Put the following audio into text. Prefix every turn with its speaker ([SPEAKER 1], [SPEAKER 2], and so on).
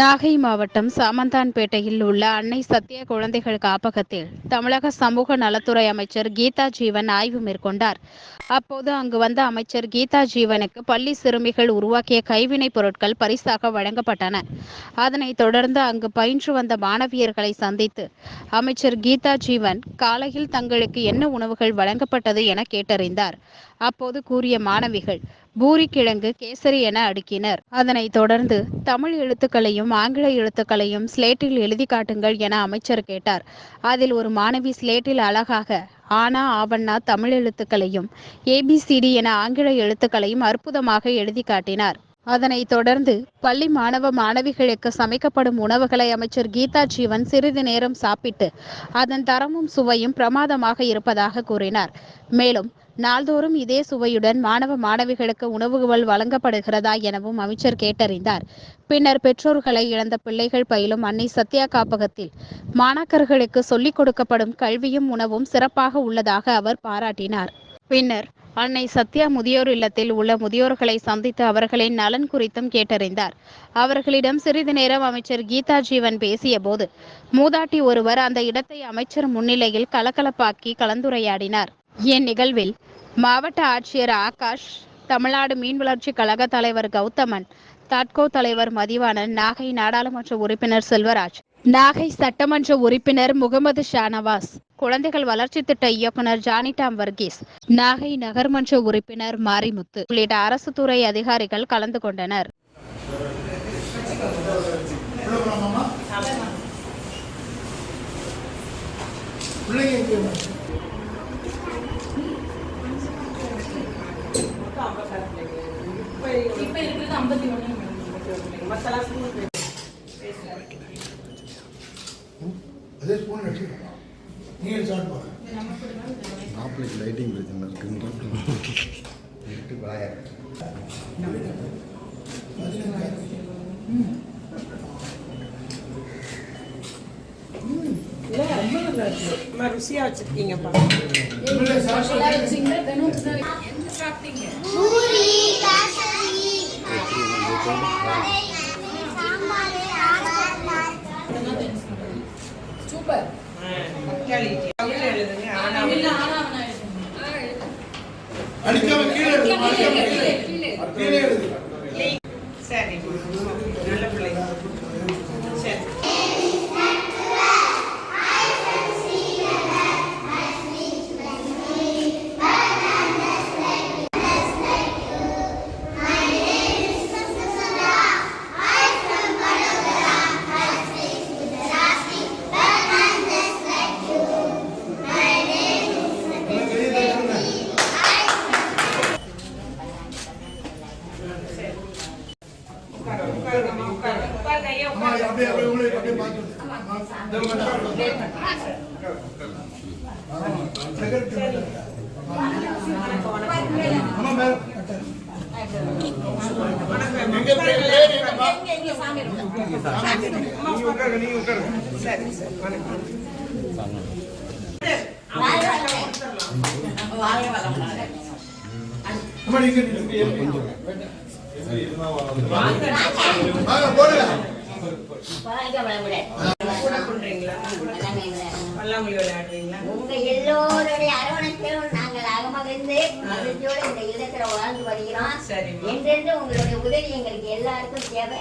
[SPEAKER 1] நாகை மாவட்டம் சாமந்தான்பேட்டையில் உள்ள அன்னை சத்திய குழந்தைகள் காப்பகத்தில் தமிழக சமூக நலத்துறை அமைச்சர் கீதா ஜீவன் ஆய்வு மேற்கொண்டார். அப்போது அங்கு வந்த அமைச்சர் கீதா ஜீவனுக்கு பள்ளி சிறுமிகள் உருவாக்கிய கைவினைப் பொருட்கள் பரிசாக வழங்கப்பட்டன. அதனைத் தொடர்ந்து அங்கு பயின்று வந்த மாணவியர்களை சந்தித்து அமைச்சர் கீதா ஜீவன் காலையில் தங்களுக்கு என்ன உணவுகள் வழங்கப்பட்டது என கேட்டறிந்தார். அப்போது கூறிய மாணவிகள் பூரி கிழங்கு கேசரி என அடுக்கினர். அதனைத் தொடர்ந்து தமிழ் எழுத்துக்களையும் ஆங்கில எழுத்துக்களையும் ஸ்லேட்டில் எழுதி காட்டுங்கள் என அமைச்சர் கேட்டார். அதில் ஒரு மாணவி ஸ்லேட்டில் அழகாக ஆனா ஆவண்ணா தமிழ் எழுத்துக்களையும் ஏபிசிடி என ஆங்கில எழுத்துக்களையும் அற்புதமாக எழுதி காட்டினார். அதனைத் தொடர்ந்து பள்ளி மாணவ மாணவிகளுக்கு சமைக்கப்படும் உணவுகளை அமைச்சர் கீதா ஜீவன் சிறிது நேரம் சாப்பிட்டு அதன் தரமும் சுவையும் பிரமாதமாக இருப்பதாக கூறினார். மேலும் நாள்தோறும் இதே சுவையுடன் மாணவ மாணவிகளுக்கு உணவுகள் வழங்கப்படுகிறதா எனவும் அமைச்சர் கேட்டறிந்தார். பின்னர் பெற்றோர்களை இழந்த பிள்ளைகள் பயிலும் அன்னை சத்யா காப்பகத்தில் மாணாக்கர்களுக்கு சொல்லிக் கொடுக்கப்படும் கல்வியும் உணவும் சிறப்பாக உள்ளதாக அவர் பாராட்டினார். பின்னர் அன்னை சத்யா முதியோர் இல்லத்தில் உள்ள முதியோர்களை சந்தித்து அவர்களின் நலன் குறித்தும் கேட்டறிந்தார். அவர்களிடம் சிறிது நேரம் அமைச்சர் கீதா ஜீவன் பேசிய போது மூதாட்டி ஒருவர் அந்த இடத்தை அமைச்சர் முன்னிலையில் கலகலப்பாக்கி கலந்துரையாடினார். இந்நிகழ்வில் மாவட்ட ஆட்சியர் ஆகாஷ் தமிழ்நாடு மீன் வளர்ச்சி கழக தலைவர் கௌதமன் தாட்கோ தலைவர் மதிவாணன் நாகை நாடாளுமன்ற உறுப்பினர் செல்வராஜ் நாகை சட்டமன்ற உறுப்பினர் முகமது ஷானவாஸ் குழந்தைகள் வளர்ச்சி திட்ட இயக்குனர் ஜானிடாம் வர்கீஸ் நாகை நகர்மன்ற உறுப்பினர் மாரிமுத்து உள்ளிட்ட அரசு துறை அதிகாரிகள் கலந்து கொண்டனர்.
[SPEAKER 2] இப்ப இருக்கிறது ஐம்பத்தி ஒண்ணு. மசாலா ஸ்கூல்
[SPEAKER 3] அதே ஸ்பூன் வச்சுக்கலாம் நீங்கள் சாப்பிட்டு
[SPEAKER 4] மாப்பிள்ளைக்கு லைட்டிங் பிரச்சனை இருக்குன்னு
[SPEAKER 2] இல்ல ரொம்ப நல்லா இருக்கு அம்மா, ருசியா வச்சிருக்கீங்கப்பா.
[SPEAKER 5] பூரி
[SPEAKER 6] ഉപ്പ് അടിക്കാൻ കീഴെഴുതും കീഴെഴുതുക உட்காரு
[SPEAKER 3] அப்படியே அப்படியே உங்களுக்கு அப்படியே. வாங்க போடுங்க
[SPEAKER 6] கூட பண்றீங்களா பல்லாங்குழி விளையாடுறீங்களா
[SPEAKER 5] உங்க எல்லோருடைய அரவணைப்பிலும் நாங்கள் அகமகிழ்ந்து மகிழ்ச்சியோடு இந்த இடத்துல வாழ்ந்து வருகிறோம் என்றென்று உங்களுடைய உதவி எங்களுக்கு எல்லாருக்கும் தேவை